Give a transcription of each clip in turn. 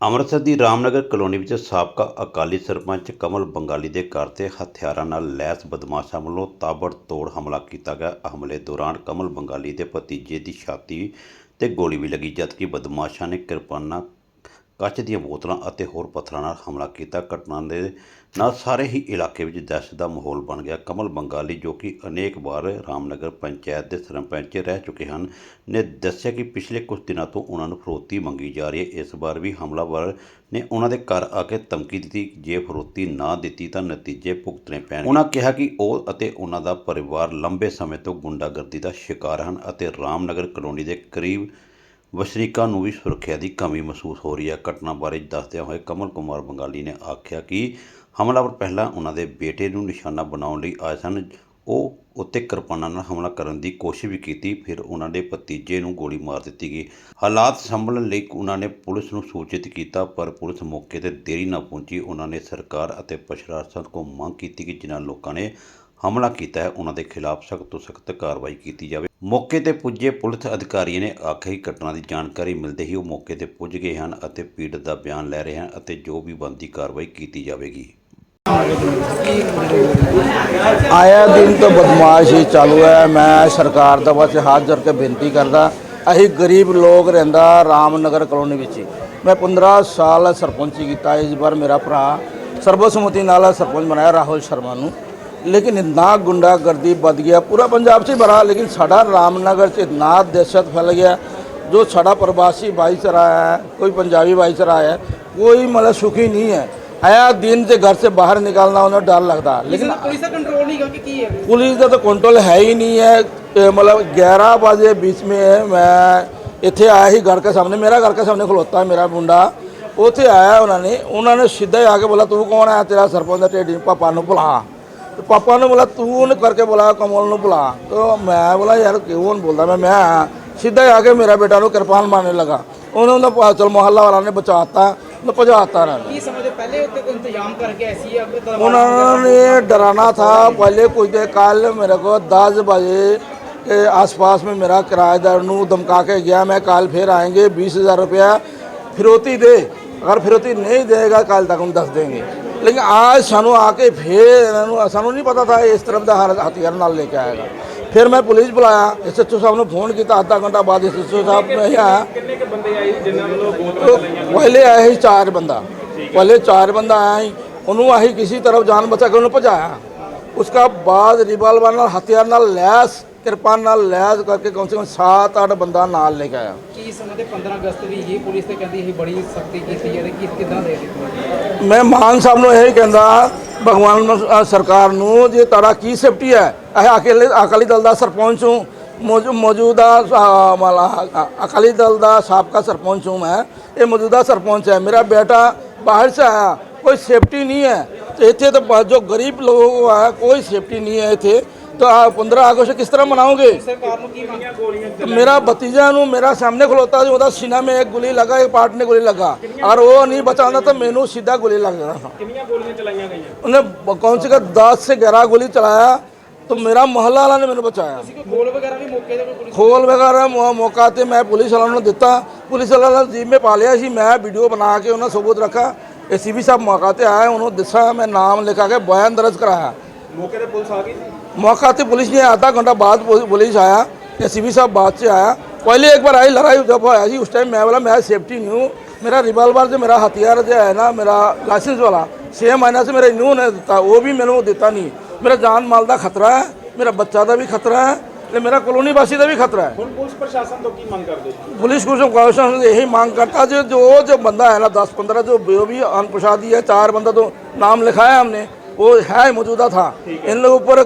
ਅੰਮ੍ਰਿਤਸਰ ਦੀ Ramnagar colony ਵਿੱਚ ਸਾਬਕਾ ਅਕਾਲੀ ਸਰਪੰਚ ਕਮਲ ਬੰਗਾਲੀ ਦੇ ਘਰ ਤੇ ਹਥਿਆਰਾਂ ਨਾਲ ਲੈਸ ਬਦਮਾਸ਼ਾਂ ਵੱਲੋਂ ਤਾਬੜਤੋੜ ਹਮਲਾ ਕੀਤਾ ਗਿਆ। ਹਮਲੇ ਦੌਰਾਨ ਕਮਲ ਬੰਗਾਲੀ ਦੇ ਭਤੀਜੇ ਦੀ ਛਾਤੀ ਤੇ ਗੋਲੀ ਵੀ ਲੱਗੀ, ਜਦਕਿ ਬਦਮਾਸ਼ਾਂ ਨੇ ਕਿਰਪਾਨਾਂ, ਕੱਚ ਦੀਆਂ ਬੋਤਲਾਂ ਅਤੇ ਹੋਰ ਪੱਥਰਾਂ ਨਾਲ ਹਮਲਾ ਕੀਤਾ। ਘਟਨਾ ਦੇ ਨਾਲ ਸਾਰੇ ਹੀ ਇਲਾਕੇ ਵਿੱਚ ਦਹਿਸ਼ਤ ਦਾ ਮਾਹੌਲ ਬਣ ਗਿਆ। ਕਮਲ ਬੰਗਾਲੀ, ਜੋ ਕਿ ਅਨੇਕ ਵਾਰ ਰਾਮਨਗਰ ਪੰਚਾਇਤ ਦੇ ਸਰਪੰਚ ਰਹਿ ਚੁੱਕੇ ਹਨ, ਨੇ ਦੱਸਿਆ ਕਿ ਪਿਛਲੇ ਕੁਝ ਦਿਨਾਂ ਤੋਂ ਉਹਨਾਂ ਨੂੰ ਫਰੋਤੀ ਮੰਗੀ ਜਾ ਰਹੀ ਹੈ। ਇਸ ਵਾਰ ਵੀ ਹਮਲਾਵਰ ਨੇ ਉਹਨਾਂ ਦੇ ਘਰ ਆ ਕੇ ਧਮਕੀ ਦਿੱਤੀ। ਜੇ ਫਰੋਤੀ ਨਾ ਦਿੱਤੀ ਤਾਂ ਨਤੀਜੇ ਭੁਗਤਣੇ ਪੈਣਗੇ। ਉਹਨਾਂ ਕਿਹਾ ਕਿ ਉਹ ਅਤੇ ਉਹਨਾਂ ਦਾ ਪਰਿਵਾਰ ਲੰਬੇ ਸਮੇਂ ਤੋਂ ਗੁੰਡਾਗਰਦੀ ਦਾ ਸ਼ਿਕਾਰ ਹਨ ਅਤੇ ਰਾਮਨਗਰ ਕਲੋਨੀ ਦੇ ਕਰੀਬ ਵਸਨੀਕਾਂ ਨੂੰ ਵੀ ਸੁਰੱਖਿਆ ਦੀ ਕਮੀ ਮਹਿਸੂਸ ਹੋ ਰਹੀ ਹੈ। ਘਟਨਾ ਬਾਰੇ ਦੱਸਦਿਆਂ ਹੋਏ ਕਮਲ ਕੁਮਾਰ ਬੰਗਾਲੀ ਨੇ ਆਖਿਆ ਕਿ ਹਮਲਾਵਰ ਪਹਿਲਾਂ ਉਹਨਾਂ ਦੇ ਬੇਟੇ ਨੂੰ ਨਿਸ਼ਾਨਾ ਬਣਾਉਣ ਲਈ ਆਏ ਸਨ। ਉਹ ਉੱਤੇ ਕਿਰਪਾਨਾਂ ਨਾਲ ਹਮਲਾ ਕਰਨ ਦੀ ਕੋਸ਼ਿਸ਼ ਵੀ ਕੀਤੀ, ਫਿਰ ਉਹਨਾਂ ਦੇ ਭਤੀਜੇ ਨੂੰ ਗੋਲੀ ਮਾਰ ਦਿੱਤੀ ਗਈ। ਹਾਲਾਤ ਸੰਭਲਣ ਲਈ ਉਹਨਾਂ ਨੇ ਪੁਲਿਸ ਨੂੰ ਸੂਚਿਤ ਕੀਤਾ, ਪਰ ਪੁਲਿਸ ਮੌਕੇ ਤੇ ਦੇਰੀ ਨਾਲ ਪਹੁੰਚੀ। ਉਹਨਾਂ ਨੇ ਸਰਕਾਰ ਅਤੇ ਪ੍ਰਸ਼ਾਸਨ ਕੋਲ ਮੰਗ ਕੀਤੀ ਕਿ ਜਿਨ੍ਹਾਂ ਲੋਕਾਂ ਨੇ ਹਮਲਾ ਕੀਤਾ ਹੈ, ਉਹਨਾਂ ਦੇ ਖਿਲਾਫ ਸਖਤ ਤੋਂ ਸਖਤ ਕਾਰਵਾਈ ਕੀਤੀ ਜਾਵੇ। ਮੌਕੇ ਤੇ ਪੁੱਜੇ ਪੁਲਿਸ ਅਧਿਕਾਰੀਆਂ ਨੇ ਆਖਿਆ ਕਿ ਘਟਨਾ ਦੀ ਜਾਣਕਾਰੀ ਮਿਲਦੇ ਹੀ ਉਹ ਮੌਕੇ ਤੇ ਪੁੱਜ ਗਏ ਹਨ ਅਤੇ ਪੀੜਤ ਦਾ ਬਿਆਨ ਲੈ ਰਹੇ ਹਨ ਅਤੇ ਜੋ ਵੀ ਬਣਦੀ ਕਾਰਵਾਈ ਕੀਤੀ ਜਾਵੇਗੀ। ਆਇਆ ਦਿਨ ਤੋਂ ਬਦਮਾਸ਼ ਹੀ ਚਾਲੂ ਹੈ। ਮੈਂ ਸਰਕਾਰ ਦਾ ਬਸ ਹੱਥ ਜੋੜ ਕੇ ਬੇਨਤੀ ਕਰਦਾ, ਅਸੀਂ ਗਰੀਬ ਲੋਕ ਰਹਿੰਦਾ ਰਾਮਨਗਰ ਕਲੋਨੀ ਵਿੱਚ ਮੈਂ 15 ਸਾਲ ਸਰਪੰਚੀ ਕੀਤਾ, ਇਸ ਵਾਰ ਮੇਰਾ ਭਰਾ ਸਰਬਸੰਮਤੀ ਨਾਲ ਸਰਪੰਚ ਬਣਾਇਆ ਰਾਹੁਲ ਸ਼ਰਮਾ ਨੂੰ। ਲੇਕਿਨ ਇੰਨਾ ਗੁੰਡਾਗਰਦੀ ਵੱਧ ਗਿਆ ਪੂਰਾ ਪੰਜਾਬ 'ਚ ਹੀ ਭਰਾ ਲੇਕਿਨ ਸਾਡਾ ਰਾਮਨਗਰ 'ਚ ਇੰਨਾ ਦਹਿਸ਼ਤ ਫੈਲ ਗਿਆ ਜੋ ਸਾਡਾ ਪ੍ਰਵਾਸੀ ਭਾਈਚਾਰਾ ਹੈ ਕੋਈ पंजाबी भाईचारा है कोई मतलब सुखी नहीं है आया दिन से घर से बाहर निकालना उन्हें डर लगता लेकिन ਪੁਲਿਸ ਦਾ ਕੰਟਰੋਲ ਨਹੀਂ ਗਾ ਕਿ ਕੀ ਹੈ पुलिस का तो कंट्रोल है ही नहीं है ए, मतलब ग्यारह बजे बीच में मैं ਇੱਥੇ ਆਇਆ ਹੀ ਘਰ ਕੇ ਸਾਹਮਣੇ ਮੇਰਾ ਘਰ ਕੇ ਸਾਹਮਣੇ ਖਲੋਤਾ ਮੇਰਾ ਮੁੰਡਾ ਉੱਥੇ ਆਇਆ ਉਹਨਾਂ ਨੇ ਉਹਨਾਂ ਨੇ ਸਿੱਧਾ ਹੀ ਆ ਕੇ ਬੋਲਾ ਤੂੰ ਕੌਣ ਹੈ ਤੇਰਾ ਸਰਪੰਚ ਦਾ ਢੇਡੀ ਪਾਪਾ ਨੂੰ ਬੁਲਾ ਤੇ ਪਾਪਾ ਨੇ ਬੋਲਾ ਤੂੰ ਉਹਨੇ ਕਰਕੇ ਬੁਲਾ ਕਮਲ ਨੂੰ ਬੁਲਾ ਤਾਂ ਮੈਂ ਬੋਲਾ ਯਾਰ ਕਿਉਂ ਬੋਲਦਾ ਮੈਂ ਮੈਂ ਆਇਆ। ਸਿੱਧਾ ਹੀ ਆ ਕੇ ਮੇਰਾ ਬੇਟਾ ਨੂੰ ਕਿਰਪਾਨ ਮਾਰਨੇ ਲਗਾ ਉਹਨੂੰ ਉਹਦਾ ਪਾ- ਚਲ ਮੁਹੱਲਾ ਵਾਲਾ ਨੇ ਬਚਾਤਾ ਉਹਨੂੰ ਭਜਾਤਾ ਉਹਨਾਂ ਨੇ ਕੀ ਸਮਝਦੇ ਪਹਿਲੇ ਉੱਤੇ ਕੋਈ ਇੰਤਜ਼ਾਮ ਕਰਕੇ ਐਸੀ ਹੈ ਅੱਗੇ ਤਲਵਾਰ उन्होंने डराना था पहले कुछ देर कल मेरे को दस बजे के आसपास में मेरा किराएदार नू धमका के गया मैं कल फिर आएंगे बीस हज़ार रुपया फिरौती दे अगर फिरौती नहीं देगा कल तक हम दस देंगे ਲੇਕਿਨ ਆ ਸਾਨੂੰ ਆ ਕੇ ਫੇਰ ਇਹਨਾਂ ਨੂੰ ਸਾਨੂੰ ਨਹੀਂ ਪਤਾ ਥਾ ਇਸ ਤਰ੍ਹਾਂ ਦਾ ਹਥਿਆਰ ਨਾਲ ਲੈ ਕੇ ਆਏਗਾ ਫਿਰ ਮੈਂ ਪੁਲਿਸ ਬੁਲਾਇਆ ਐਸਐਚਓ ਸਾਹਿਬ ਨੂੰ ਫੋਨ ਕੀਤਾ ਅੱਧਾ ਘੰਟਾ ਬਾਅਦ ਐਸਐਚਓ ਸਾਹਿਬ ਨਹੀਂ ਆਇਆ। ਕਿੰਨੇ ਕ ਬੰਦੇ ਆਏ ਜਿਨ੍ਹਾਂ ਵੱਲੋਂ ਗੋਲੀਆਂ ਚਲਾਈਆਂ ਪਹਿਲੇ ਆਏ ਸੀ ਚਾਰ ਬੰਦਾ। ਪਹਿਲੇ ਚਾਰ ਬੰਦਾ ਆਇਆ ਸੀ ਉਹਨੂੰ ਆਹੀ ਕਿਸੇ ਤਰ੍ਹਾਂ ਜਾਨ ਬਚਾ ਕੇ ਉਹਨੂੰ ਭਜਾਇਆ। ਉਸਕਾ ਬਾਅਦ ਰਿਵਾਲਵਰ ਨਾਲ ਹਥਿਆਰ ਨਾਲ ਲੈਸ ਕਿਰਪਾ ਨਾਲ ਲੈਜ਼ ਕਰਕੇ ਕਮ ਸੇ ਕਮ 7-8 ਬੰਦਾ ਨਾਲ ਲੈ ਕੇ ਆਇਆ। ਕੀ ਸਮਝਦੇ 15 ਅਗਸਤ ਵੀ ਇਹ ਪੁਲਿਸ ਤੇ ਕਹਿੰਦੀ ਇਹ ਬੜੀ ਸਖਤੀ ਕੀਤੀ ਜਾ ਰਹੀ ਕਿ ਕਿਦਾਂ ਦੇ ਦਿੱਤੀ? ਮੈਂ ਮਾਨ ਸਾਹਿਬ ਨੂੰ ਇਹ ਕਹਿੰਦਾ ਭਗਵਾਨ ਸਰਕਾਰ ਨੂੰ ਜੇ ਤੁਹਾਡਾ ਕੀ ਸੇਫਟੀ ਹੈ ਇਹ ਅਕੇਲੇ ਅਕਾਲੀ ਦਲ ਦਾ ਸਰਪੰਚ ਹੂੰ। ਮੌਜੂਦਾ ਅਕਾਲੀ ਦਲ ਦਾ ਸਾਬਕਾ ਸਰਪੰਚ ਹੂੰ ਮੈਂ। ਇਹ ਮੌਜੂਦਾ ਸਰਪੰਚ ਹੈ ਮੇਰਾ ਬੇਟਾ ਬਾਹਰ ਸੇ ਆਇਆ ਕੋਈ ਸੇਫਟੀ ਨਹੀਂ ਹੈ। ਇੱਥੇ ਤਾਂ ਜੋ ਗਰੀਬ ਲੋਕ ਹੈ ਕੋਈ ਸੇਫਟੀ ਨਹੀਂ ਹੈ ਇੱਥੇ। ਤਾਂ 15 ਅਗਸਤ ਕਿਸ ਤਰ੍ਹਾਂ ਮਨਾਓਗੇ? ਸਰਕਾਰ मेरा भतीजा ਨੂੰ ਮੇਰਾ ਸਾਹਮਣੇ ਖਲੋਤਾ ਸੀ ਉਹਦਾ ਸੀਨਾ ਮੇਂ ਇੱਕ ਗੋਲੀ ਲਗਾ ਇੱਕ ਪਾਰਟ ਨੇ ਗੋਲੀ ਲਗਾ। ਔਰ ਉਹ ਨਹੀਂ ਬਚਾਉਂਦਾ ਤਾਂ ਮੈਨੂੰ ਸਿੱਧਾ ਗੋਲੀ ਲੱਗ ਜਾਣਾ ਸੀ। ਕਿੰਨੀਆਂ ਗੋਲੀਆਂ ਚਲਾਈਆਂ ਗਈਆਂ? ਉਹਨੇ ਬ- ਕੌਣ ਸੀ 10 ਸੇ 11 ਗੋਲੀ ਚਲਾਇਆ ਤਾਂ ਮੇਰਾ ਮੁਹੱਲਾ ਵਾਲਾ ਨੇ ਮੈਨੂੰ ਬਚਾਇਆ। ਕੋਈ ਗੋਲ ਵਗੈਰਾ ਵੀ ਮੌਕੇ ਤੇ ਕੋਈ ਪੁਲਿਸ ਖੋਲ ਵਗੈਰਾ ਮੌ- ਮੌਕਾ ਤੇ ਮੈਂ ਪੁਲਿਸ ਵਾਲਿਆਂ ਨੂੰ ਦਿੱਤਾ। ਪੁਲਿਸ ਵਾਲਿਆਂ ਨੇ ਜੀਬ ਮੇ ਪਾ ਲਿਆ ਸੀ ਮੈਂ ਵੀਡੀਓ ਬਣਾ ਕੇ ਉਹਨਾਂ ਸਬੂਤ ਰੱਖਾ ਏਸੀਬੀ ਸਾਹਿਬ ਮੌਕਾ ਤੇ ਆਇਆ ਉਹਨੂੰ ਦੱਸਿਆ ਮੈਂ ਨਾਮ ਲਿਖਾ ਕੇ ਬਿਆਨ ਦਰਜ ਕਰਾਇਆ। ਮੌਕੇ ਤੇ ਪੁਲਿਸ ਆ मौका पे पुलिस ने आधा घंटा बाद पुलिस पुलिस आया एसीबी साहब बाद से आया पहले एक बार आई लड़ाई जब आया जी उस टाइम मैं बोला मैं सेफ्टी नहीं हूँ मेरा रिवाल्वर जो मेरा हथियार जो है ना मेरा लाइसेंस वाला छः महीना से मेरे इन्हों ने दिता वो भी मैंने वो दिता नहीं मेरा जान माल का खतरा है मेरा बच्चा का भी खतरा है ਤੇ ਮੇਰਾ ਕਲੋਨੀ ਵਾਸੀ ਦਾ ਵੀ ਖਤਰਾ ਹੈ ਹੁਣ ਪੁਲਿਸ ਪ੍ਰਸ਼ਾਸਨ ਤੋਂ ਕੀ ਮੰਗ ਕਰਦੇ ਜੀ पुलिस को क्वेश्चन यही मांग करता जो जो जो बंदा है ना दस पंद्रह जो जो भी अनप्रसादी है चार बंदा तो नाम लिखाया हमने वो है मौजूदा था इन लोगों पर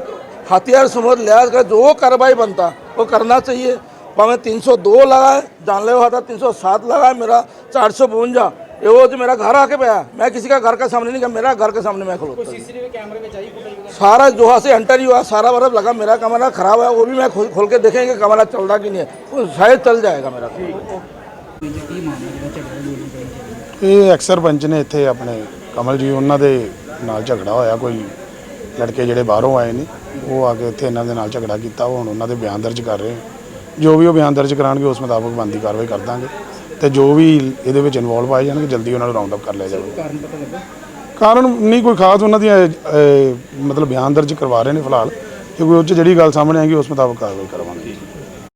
हथियार समझ लिहाज कर जो कार्रवाई बनता वो करना चाहिए भावें तीन सौ दो लगाए जानलेवा था तीन सौ सात लगाए मेरा चार सौ बवंजा ये वो जो मेरा घर आके पाया मैं किसी का घर का सामने नहीं गया मेरा घर के सामने मैं खलोता ਸੀਸੀਟੀਵੀ ਕੈਮਰੇ ਵਿੱਚ ਆਈ ਫੁਟੇਜ ਵਗੈਰਾ सारा जोहा से एंटर ही हुआ सारा बर्फ लगा मेरा कमरा खराब है वो भी मैं खोल खोल के देखेंगे कमरा चल रहा कि नहीं है वो शायद चल जाएगा मेरा ਇਹ ਅਕਸਰ ਪੰਚ ਨੇ ਇੱਥੇ ਆਪਣੇ ਕਮਲ ਜੀ ਉਹਨਾਂ ਦੇ ਨਾਲ ਝਗੜਾ ਹੋਇਆ ਕੋਈ ਲੜਕੇ ਜਿਹੜੇ ਬਾਹਰੋਂ ਆਏ ਨੇ ਉਹ ਆ ਕੇ ਇੱਥੇ ਇਹਨਾਂ ਦੇ ਨਾਲ ਝਗੜਾ ਕੀਤਾ ਉਹ ਹੁਣ ਉਹਨਾਂ ਦੇ ਬਿਆਨ ਦਰਜ ਕਰ ਰਹੇ ਆ। ਜੋ ਵੀ ਉਹ ਬਿਆਨ ਦਰਜ ਕਰਾਉਣਗੇ ਉਸ ਮੁਤਾਬਕ ਬਣਦੀ ਕਾਰਵਾਈ ਕਰ ਦਾਂਗੇ। ਤੇ ਜੋ ਵੀ ਇਹਦੇ ਵਿੱਚ ਇਨਵੋਲਵ ਆਏ ਜਾਣਗੇ ਜਲਦੀ ਉਹਨਾਂ ਨੂੰ ਰਾਉਂਡ ਅਪ ਕਰ ਲਿਆ ਜਾਵੇਗਾ ਕਾਰਨ ਪਤਾ ਲੱਗਾ? ਕਾਰਨ ਨਹੀਂ ਕੋਈ ਖਾਸ ਉਹਨਾਂ ਦੀਆਂ ਅਹ, ਮਤਲਬ ਬਿਆਨ ਦਰਜ ਕਰਵਾ ਰਹੇ ਨੇ ਫਿਲਹਾਲ। ਕੋਈ ਉਹ 'ਚ ਜਿਹੜੀ ਗੱਲ ਸਾਹਮਣੇ ਆਏਗੀ ਉਸ ਮੁਤਾਬਕ ਕਾਰਵਾਈ ਕਰਵਾਵਾਂਗੇ